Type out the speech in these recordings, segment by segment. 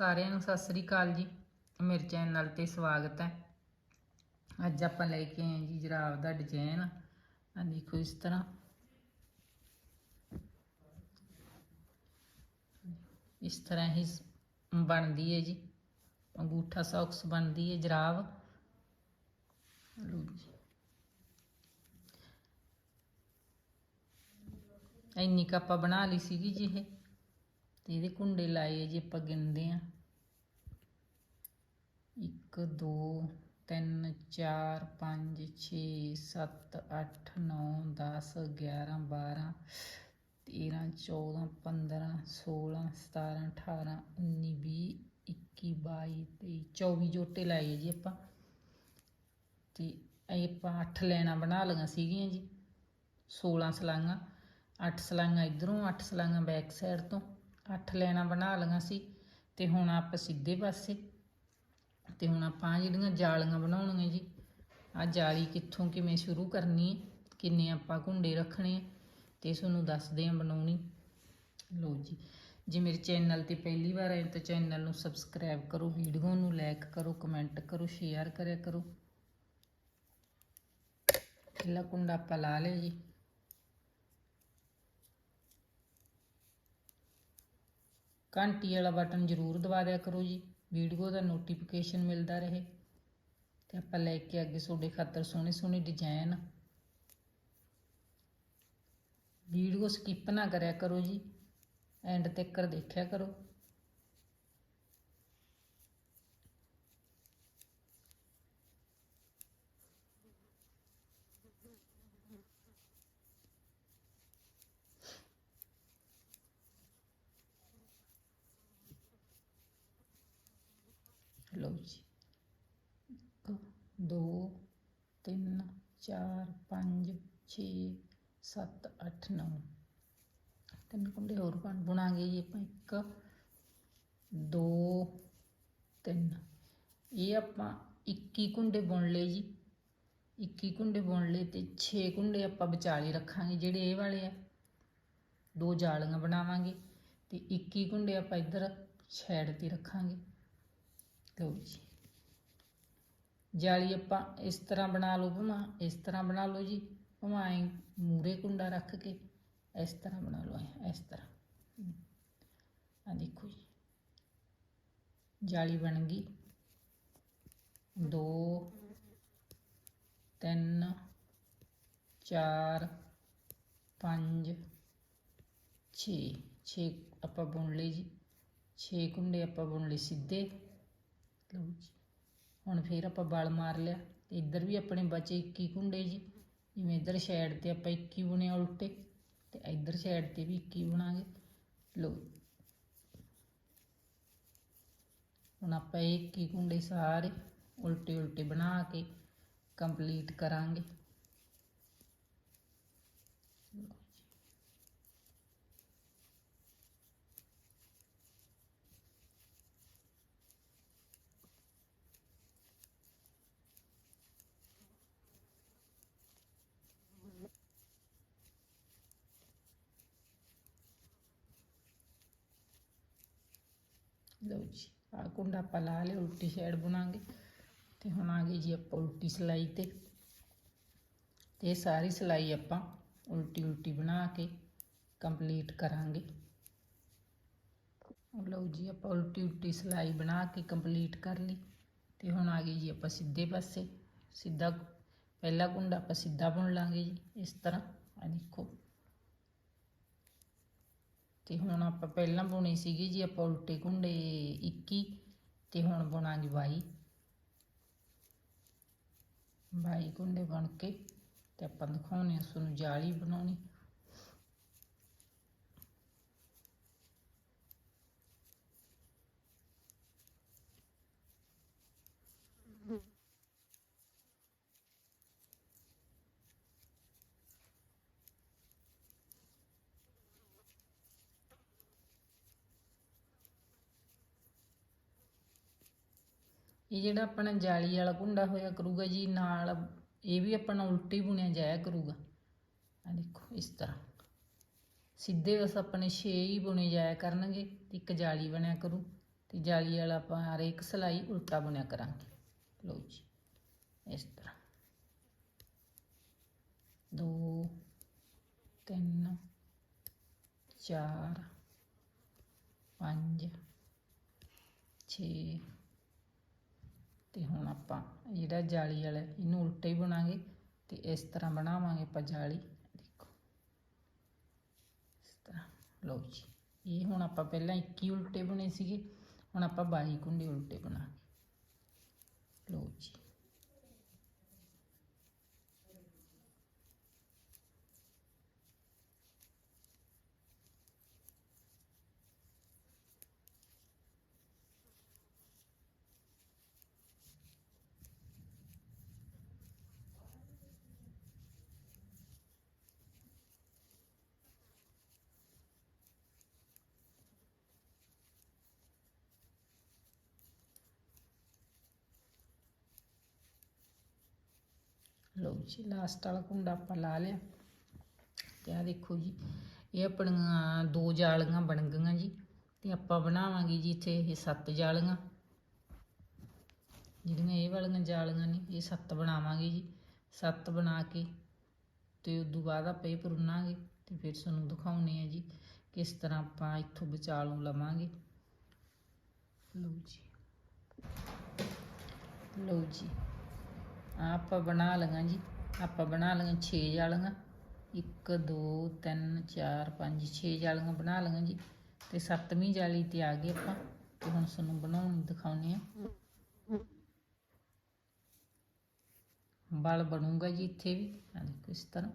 ਸਾਰਿਆਂ ਨੂੰ ਸਤਿ ਸ੍ਰੀ ਅਕਾਲ ਜੀ। ਮੇਰੇ ਚੈਨਲ ਤੇ ਸਵਾਗਤ ਹੈ। ਅੱਜ ਆਪਾਂ ਲੈ ਕੇ ਆਏ ਜੀ ਜਰਾਬ ਦਾ ਡਿਜ਼ਾਈਨ ਆ ਦੇਖੋ ਇਸ ਤਰ੍ਹਾਂ। ਇਸ ਤਰ੍ਹਾਂ ਹੀ ਬਣਦੀ ਹੈ ਜੀ। ਅੰਗੂਠਾ ਸੌਕਸ ਬਣਦੀ ਹੈ ਜਰਾਬ। ਲਓ ਜੀ। ਇੰਨੀ ਕੁ ਆਪਾਂ ਬਣਾ ਲਈ ਸੀਗੀ ਜੀ ਇਹ। ਤੇ ਇਹਦੇ ਕੁੰਡੇ ਲਾਏ ਜੀ ਆਪਾਂ ਗਿਣਦੇ ਆ 1 2 3 4 5 6 7 8 9 10 11 12 13 14 15 16 17 18 19 20 21 22 23 24 ਜੋਟੇ ਲਾਏ ਜੀ ਆਪਾਂ। ਤੇ ਇਹ ਆਪਾਂ 8 ਲੈਣਾ ਬਣਾ ਲਈਆਂ ਸੀਗੀਆਂ ਜੀ। 16 ਸਲਾਈਆਂ 8 ਸਲਾਈਆਂ ਇਧਰੋਂ 8 ਸਲਾਈਆਂ ਬੈਕ ਸਾਈਡ ਤੋਂ। 8 ਲੈਣਾ ਬਣਾ ਲਈਆਂ ਸੀ ਤੇ ਹੁਣ ਆਪਾਂ ਸਿੱਧੇ ਪਾਸੇ। ਤੇ ਹੁਣ ਆਪਾਂ ਜਿਹੜੀਆਂ ਜਾਲੀਆਂ ਬਣਾਉਣੀਆਂ ਜੀ ਆ ਜਾਲੀ ਕਿੱਥੋਂ ਕਿਵੇਂ ਸ਼ੁਰੂ ਕਰਨੀ ਹੈ, ਕਿੰਨੇ ਆਪਾਂ ਘੁੰਡੇ ਰੱਖਣੇ ਹੈ, ਤੇ ਤੁਹਾਨੂੰ ਦੱਸਦੇ ਹਾਂ ਬਣਾਉਣੀ। ਲਓ ਜੀ, ਜੇ ਮੇਰੇ ਚੈਨਲ ਤੇ ਪਹਿਲੀ ਵਾਰ ਆਏ ਤਾਂ ਚੈਨਲ ਨੂੰ ਸਬਸਕ੍ਰਾਈਬ ਕਰੋ, ਵੀਡੀਓ ਨੂੰ ਲਾਈਕ ਕਰੋ, ਕਮੈਂਟ ਕਰੋ, ਸ਼ੇਅਰ ਕਰਿਆ ਕਰੋ। ਪਹਿਲਾ ਕੁੰਡਾ ਆਪਾਂ ਲਾ ਲਿਆ ਜੀ। ਘੰਟੀ ਵਾਲਾ ਬਟਨ ਜ਼ਰੂਰ ਦਬਾ ਦਿਆ ਕਰੋ ਜੀ। ਵੀਡੀਓ ਦਾ ਨੋਟੀਫਿਕੇਸ਼ਨ ਮਿਲਦਾ ਰਹੇ। ਤੇ ਆਪਾਂ ਲੈ ਕੇ ਅੱਗੇ ਤੁਹਾਡੇ ਖਾਤਰ ਸੋਹਣੇ ਸੋਹਣੇ ਡਿਜ਼ਾਈਨ ਵੀਡੀਓ ਸਕਿਪ ਨਾ ਕਰਿਆ ਕਰੋ ਜੀ। ਐਂਡ ਤੱਕ ਦੇਖਿਆ ਕਰੋ। ਲਓ ਜੀ। ਇੱਕ, ਦੋ, ਤਿੰਨ, ਚਾਰ, ਪੰਜ, ਛੇ, ਸੱਤ, ਅੱਠ, ਨੌ। ਤਿੰਨ ਕੁੰਡੇ ਹੋਰ ਬਣ, ਬੁਣਾਂਗੇ ਜੀ ਆਪਾਂ ਇੱਕ, ਦੋ, ਤਿੰਨ। ਇਹ ਆਪਾਂ 21 ਕੁੰਡੇ ਬੁਣ ਲਏ ਜੀ। 21 ਕੁੰਡੇ ਬੁਣ ਲਏ ਤੇ 6 ਕੁੰਡੇ ਆਪਾਂ ਵਿਚਾਲੇ ਰੱਖਾਂਗੇ, ਜਿਹੜੇ ਇਹ ਵਾਲੇ ਆ। ਦੋ ਜਾਲੀਆਂ ਬਣਾਵਾਂਗੇ ਤੇ 21 ਕੁੰਡੇ ਆਪਾਂ ਇੱਧਰ ਸਾਈਡ ਤੇ ਰੱਖਾਂਗੇ। ਲਓ ਜੀ। ਜਾਲੀ ਆਪਾਂ ਇਸ ਤਰ੍ਹਾਂ ਬਣਾ ਲਓ ਭਾਵੇਂ ਇਸ ਤਰ੍ਹਾਂ ਬਣਾ ਲਓ ਜੀ। ਭਾਵੇਂ ਐਂ ਮੂਰੇ ਕੁੰਡਾ ਰੱਖ ਕੇ ਇਸ ਤਰ੍ਹਾਂ ਬਣਾ ਲਓ ਐਂ, ਇਸ ਤਰ੍ਹਾਂ। ਆ ਦੇਖੋ ਜੀ। ਜਾਲੀ ਬਣ ਗਈ। 2 3 4 5 6 6 ਆਪਾਂ ਬੁਣ ਲਈ ਜੀ। 6 ਕੁੰਡੇ ਆਪਾਂ ਬੁਣ ਲਏ ਸਿੱਧੇ। ਲਓ ਜੀ। ਹੁਣ ਫੇਰ ਆਪਾਂ ਬਲ ਮਾਰ ਲਿਆ ਤੇ ਇੱਧਰ ਵੀ ਆਪਣੇ ਬਚੇ 21 ਕੁੰਡੇ ਜੀ। ਜਿਵੇਂ ਇੱਧਰ ਸਾਈਡ ਤੇ ਆਪਾਂ 21 ਬੁਣੇ ਉਲਟੇ ਤੇ ਇੱਧਰ ਸਾਈਡ ਤੇ ਵੀ 21 ਬਣਾਂਗੇ। ਲਓ ਹੁਣ ਆਪਾਂ ਇਹ 21 ਕੁੰਡੇ ਸਾਰੇ ਉਲਟੇ ਉਲਟੇ ਬਣਾ ਕੇ ਕੰਪਲੀਟ ਕਰਾਂਗੇ। ਲਓ ਜੀ ਆ ਕੁੰਡਾ ਆਪਾਂ ਲਾ ਲਿਆ, ਉਲਟੀ ਸਾਈਡ ਬੁਣਾਂਗੇ। ਤੇ ਹੁਣ ਆ ਗਈ ਜੀ ਆਪਾਂ ਉਲਟੀ ਸਲਾਈ ਤੇ। ਤੇ ਸਾਰੀ ਸਲਾਈ ਆਪਾਂ ਉਲਟੀ ਉਲਟੀ ਬਣਾ ਕੇ ਕੰਪਲੀਟ ਕਰਾਂਗੇ। ਲਓ ਜੀ, ਆਪਾਂ ਉਲਟੀ ਉਲਟੀ ਸਲਾਈ ਬਣਾ ਕੇ ਕੰਪਲੀਟ ਕਰ ਲਈ। ਤੇ ਹੁਣ ਆ ਗਈ ਜੀ ਆਪਾਂ ਸਿੱਧੇ ਪਾਸੇ। ਸਿੱਧਾ, ਪਹਿਲਾ ਕੁੰਡਾ ਆਪਾਂ ਸਿੱਧਾ ਬੁਣ ਲਾਂਗੇ ਜੀ, ਇਸ ਤਰ੍ਹਾਂ। ਆ ਦੇਖੋ। ਤੇ ਹੁਣ ਆਪਾਂ ਪਹਿਲਾਂ ਬੁਣੀ ਸੀਗੀ ਜੀ, ਆਪਾਂ ਉਲਟੇ ਕੁੰਡੇ 21 ਤੇ ਹੁਣ ਬੁਣਾਂਗੇ 22 22 ਕੁੰਡੇ ਬਣ ਕੇ ਤੇ ਆਪਾਂ ਦਿਖਾਉਣੇ ਆ ਤੁਹਾਨੂੰ ਜਾਲੀ ਬਣਾਉਣੀ। ਇਹ ਜਿਹੜਾ ਆਪਣਾ ਜਾਲੀ ਵਾਲਾ ਕੁੰਡਾ ਹੋਇਆ ਕਰੂਗਾ ਜੀ, ਨਾਲ ਇਹ ਵੀ ਆਪਣਾ ਉਲਟੀ ਬੁਣਿਆ ਜਾਇਆ ਕਰੂਗਾ। ਆ ਦੇਖੋ, ਇਸ ਤਰ੍ਹਾਂ। ਸਿੱਧੇ ਬਸ ਆਪਣੇ 6 ਹੀ ਬੁਣੇ ਜਾਇਆ ਕਰਨਗੇ ਤੇ ਇੱਕ ਜਾਲੀ ਬਣਿਆ ਕਰੂ ਤੇ ਜਾਲੀ ਵਾਲਾ ਆਪਾਂ ਹਰੇਕ ਸਲਾਈ ਉਲਟਾ ਬੁਣਿਆ ਕਰਾਂਗੇ। ਲਓ ਜੀ, ਇਸ ਤਰ੍ਹਾਂ। ਦੋ, ਤਿੰਨ, ਚਾਰ, ਪੰਜ, ਛੇ ਤੇ ਹੁਣ ਆਪਾਂ ਜਿਹੜਾ ਜਾਲੀ ਵਾਲਾ, ਇਹਨੂੰ ਉਲਟਾ ਹੀ ਬਣਾਂਗੇ ਤੇ ਇਸ ਤਰ੍ਹਾਂ ਬਣਾਵਾਂਗੇ ਆਪਾਂ ਜਾਲੀ। ਦੇਖੋ। ਇਸ ਤਰ੍ਹਾਂ। ਲਓ ਜੀ। ਇਹ ਹੁਣ ਆਪਾਂ ਪਹਿਲਾਂ 21 ਉਲਟੇ ਬਣੇ ਸੀਗੇ। ਹੁਣ ਆਪਾਂ 22 ਕੁੰਡੇ ਉਲਟੇ ਬਣਾਂਗੇ ਲਓ ਜੀ। ਲਓ ਜੀ ਲਾਸਟ ਵਾਲਾ ਕੁੰਡਾ ਆਪਾਂ ਲਾ ਲਿਆ। ਤੇ ਆ ਦੇਖੋ ਜੀ, ਇਹ ਆਪਣੀਆਂ ਦੋ ਜਾਲੀਆਂ ਬਣ ਗਈਆਂ ਜੀ। ਤੇ ਆਪਾਂ ਬਣਾਵਾਂਗੇ ਜੀ ਇੱਥੇ ਇਹ ਸੱਤ ਜਾਲੀਆਂ। ਜਿਹੜੀਆਂ ਇਹ ਵਾਲੀਆਂ ਜਾਲੀਆਂ ਨੇ, ਇਹ ਸੱਤ ਬਣਾਵਾਂਗੇ ਜੀ। ਸੱਤ ਬਣਾ ਕੇ ਤੇ ਤੋਂ ਬਾਅਦ ਆਪਾਂ ਇਹ ਭੁੰਨਾਂਗੇ ਤੇ ਫਿਰ ਤੁਹਾਨੂੰ ਦਿਖਾਉਣੇ ਆ ਜੀ ਕਿਸ ਤਰ੍ਹਾਂ ਆਪਾਂ ਇੱਥੋਂ ਵਿਚਾਲੋਂ ਲਵਾਂਗੇ। ਲਓ ਜੀ। ਲਓ ਜੀ। ਆਪਾਂ ਬਣਾ ਲਈਆਂ ਜੀ। ਆਪਾਂ ਬਣਾ ਲਈਆਂ 6 ਜਾਲੀਆਂ। 1 2 3 4 5 6 ਜਾਲੀਆਂ ਬਣਾ ਲਈਆਂ ਜੀ। ਤੇ ਸੱਤਵੀਂ ਜਾਲੀ ਤੇ ਆ ਗਏ ਆਪਾਂ। ਤੇ ਹੁਣ ਤੁਹਾਨੂੰ ਬਣਾਉਣੀ ਦਿਖਾਉਣੇ ਆ ਬਲ ਬਣੂਗਾ ਜੀ ਇੱਥੇ ਵੀ। ਆ ਦੇਖੋ ਇਸ ਤਰ੍ਹਾਂ।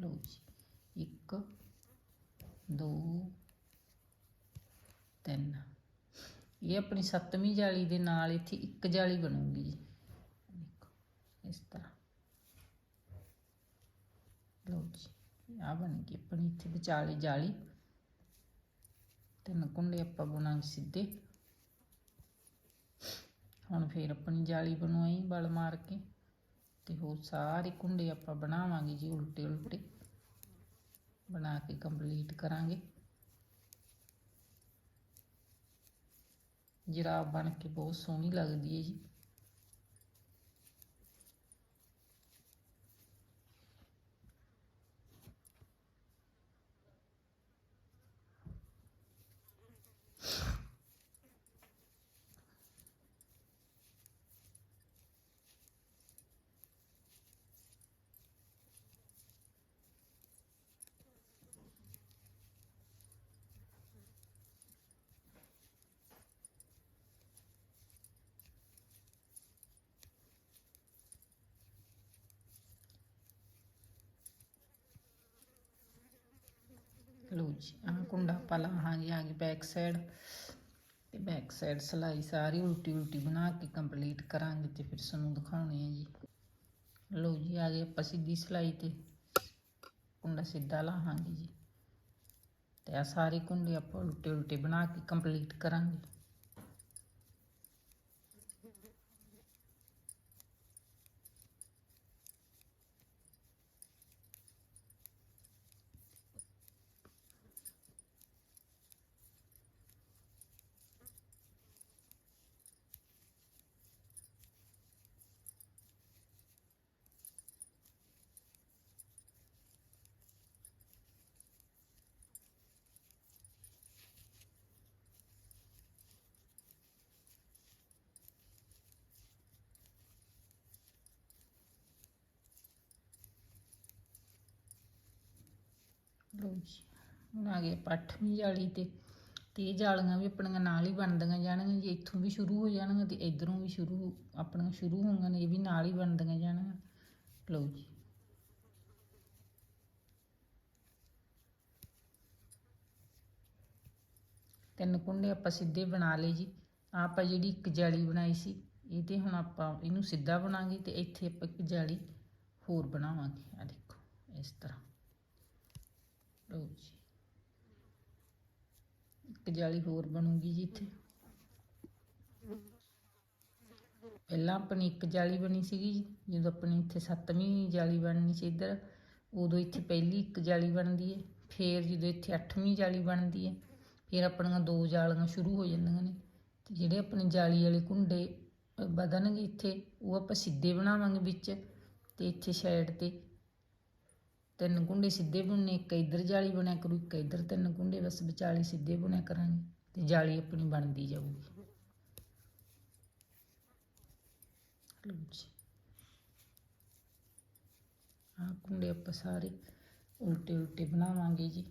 ਲਓ ਜੀ। 1 2 3 ਇਹ ਆਪਣੀ ਸੱਤਵੀਂ ਜਾਲੀ ਦੇ ਨਾਲ ਇੱਥੇ ਇੱਕ ਜਾਲੀ ਬਣੂਗੀ ਜੀ। ਇਸ ਤਰ੍ਹਾਂ। ਲਓ ਜੀ ਆ ਬਣ ਗਈ ਆਪਣੀ ਇੱਥੇ ਵਿਚਾਲੇ ਜਾਲੀ। ਤਿੰਨ ਕੁੰਡੇ ਆਪਾਂ ਬੁਣਾਂਗੇ ਸਿੱਧੇ। ਹੁਣ ਫੇਰ ਆਪਣੀ ਜਾਲੀ ਬਣਵਾਈ ਬਲ ਮਾਰ ਕੇ। ਤੇ ਹੋਰ ਸਾਰੇ ਕੁੰਡੇ ਆਪਾਂ ਬਣਾਵਾਂਗੇ ਜੀ ਉਲਟੇ ਉਲਟੇ। ਬਣਾ ਕੇ ਕੰਪਲੀਟ ਕਰਾਂਗੇ। ਜਰਾਬ ਬਣ ਕੇ ਬਹੁਤ ਸੋਹਣੀ ਲੱਗਦੀ ਹੈ ਜੀ। ਲਓ ਜੀ, ਆਹ ਕੁੰਡਾ ਆਪਾਂ ਲਾਹਾਂਗੇ ਆ ਗਈ ਬੈਕ ਸਾਈਡ ਤੇ ਬੈਕ ਸਾਈਡ ਸਲਾਈ ਸਾਰੀ ਉਲਟੀ ਉਲਟੀ ਬਣਾ ਕੇ ਕੰਪਲੀਟ ਕਰਾਂਗੇ ਤੇ ਫਿਰ ਸਾਨੂੰ ਦਿਖਾਉਣੇ ਆ ਜੀ। ਲਓ ਜੀ, ਆ ਗਏ ਆਪਾਂ ਸਿੱਧੀ ਸਲਾਈ ਤੇ ਕੁੰਡਾ ਸਿੱਧਾ ਲਾਹਾਂਗੇ ਜੀ। ਤੇ ਆ ਸਾਰੇ ਕੁੰਡੇ ਆਪਾਂ ਉਲਟੇ ਉਲਟੇ ਬਣਾ ਕੇ ਕੰਪਲੀਟ ਕਰਾਂਗੇ। ਲਓ ਜੀ, ਹੁਣ ਆ ਗਏ ਆਪਾਂ ਅੱਠਵੀਂ ਜਾਲੀ ਤੇ। ਤੇ ਇਹ ਜਾਲੀਆਂ ਵੀ ਆਪਣੀਆਂ ਨਾਲ ਹੀ ਬਣਦੀਆਂ ਜਾਣਗੀਆਂ ਜੀ, ਇੱਥੋਂ ਵੀ ਸ਼ੁਰੂ ਹੋ ਜਾਣਗੀਆਂ ਤੇ ਇਧਰੋਂ ਵੀ ਸ਼ੁਰੂ, ਆਪਣੀਆਂ ਸ਼ੁਰੂ ਹੋਣਗੀਆਂ ਇਹ ਵੀ ਨਾਲ ਹੀ ਬਣਦੀਆਂ ਜਾਣਗੀਆਂ। ਲਓ ਜੀ। ਤਿੰਨ ਕੁੰਡੇ ਆਪਾਂ ਸਿੱਧੇ ਬਣਾ ਲਏ ਜੀ। ਆਪਾਂ ਜਿਹੜੀ ਇੱਕ ਜਾਲੀ ਬਣਾਈ ਸੀ, ਇਹ ਤੇ ਹੁਣ ਆਪਾਂ ਇਹਨੂੰ ਸਿੱਧਾ ਬਣਾਂਗੇ ਤੇ ਇੱਥੇ ਆਪਾਂ ਇੱਕ ਜਾਲੀ ਹੋਰ ਬਣਾਵਾਂਗੇ। ਆ ਦੇਖੋ, ਇਸ ਤਰ੍ਹਾਂ। ਲਓ ਜੀ। ਇੱਕ ਜਾਲੀ ਹੋਰ ਬਣੂਗੀ ਜੀ ਇੱਥੇ। ਪਹਿਲਾਂ ਆਪਣੀ ਇੱਕ ਜਾਲੀ ਬਣੀ ਸੀਗੀ ਜਦੋਂ ਆਪਣੀ ਇੱਥੇ ਸੱਤਵੀਂ ਜਾਲੀ ਬਣਨੀ ਸੀ ਇੱਧਰ, ਉਦੋਂ ਇੱਥੇ ਪਹਿਲੀ ਇੱਕ ਜਾਲੀ ਬਣਦੀ ਹੈ ਫਿਰ ਜਦੋਂ ਇੱਥੇ ਅੱਠਵੀਂ ਜਾਲੀ ਬਣਦੀ ਹੈ ਫਿਰ ਆਪਣੀਆਂ ਦੋ ਜਾਲੀਆਂ ਸ਼ੁਰੂ ਹੋ ਜਾਂਦੀਆਂ ਨੇ। ਤੇ ਜਿਹੜੇ ਆਪਣੇ ਜਾਲੀ ਵਾਲੇ ਕੁੰਡੇ ਵਧਣਗੇ ਇੱਥੇ, ਉਹ ਆਪਾਂ ਸਿੱਧੇ ਬਣਾਵਾਂਗੇ ਵਿੱਚ ਤੇ ਇੱਥੇ ਸਾਈਡ ਤੇ ਤਿੰਨ ਕੁੰਡੇ ਸਿੱਧੇ ਬੁਣਨੇ, ਇੱਕ ਇੱਧਰ ਜਾਲੀ ਬਣਿਆ ਕਰੂ, ਇੱਕ ਇੱਧਰ ਤਿੰਨ ਕੁੰਡੇ, ਬਸ ਵਿਚਾਲੇ ਸਿੱਧੇ ਬੁਣਿਆ ਕਰਾਂਗੇ ਤੇ ਜਾਲੀ ਆਪਣੀ ਬਣਦੀ ਜਾਊਗੀ। ਲਓ ਜੀ। ਆਹ ਕੁੰਡੇ ਆਪਾਂ ਸਾਰੇ ਉਲਟੇ ਉਲਟੇ ਬਣਾਵਾਂਗੇ ਜੀ।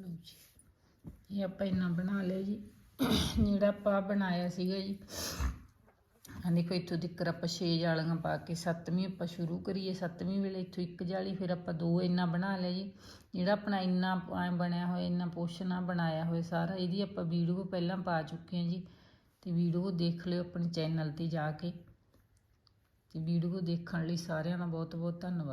ਲਓ ਜੀ। ਇਹ ਆਪਾਂ ਇੰਨਾ ਬਣਾ ਲਿਆ ਜੀ। ਜਿਹੜਾ ਆਪਾਂ ਬਣਾਇਆ ਸੀਗਾ ਜੀ। ਹਾਂ ਦੇਖੋ, ਇੱਥੋਂ ਤੱਕ ਆਪਾਂ 6 ਜਾਲੀਆਂ ਪਾ ਕੇ ਸੱਤਵੀਂ ਆਪਾਂ ਸ਼ੁਰੂ ਕਰੀਏ। ਸੱਤਵੀਂ ਵੇਲੇ ਇੱਥੋਂ ਇੱਕ ਜਾਲੀ, ਫਿਰ ਆਪਾਂ ਦੋ ਇੰਨਾ ਬਣਾ ਲਿਆ ਜੀ। ਜਿਹੜਾ ਆਪਣਾ ਇੰਨਾ ਬਣਿਆ ਹੋਇਆ, ਇੰਨਾ ਪੋਰਸ਼ਨ ਆ ਬਣਾਇਆ ਹੋਇਆ ਸਾਰਾ, ਇਹਦੀ ਆਪਾਂ ਵੀਡੀਓ ਪਹਿਲਾਂ ਪਾ ਚੁੱਕੇ ਹਾਂ ਜੀ। ਤੇ ਵੀਡੀਓ ਦੇਖ ਲਿਓ ਆਪਣੇ ਚੈਨਲ ਤੇ ਜਾ ਕੇ। ਤੇ ਵੀਡੀਓ ਦੇਖਣ ਲਈ ਸਾਰਿਆਂ ਦਾ ਬਹੁਤ ਬਹੁਤ ਧੰਨਵਾਦ।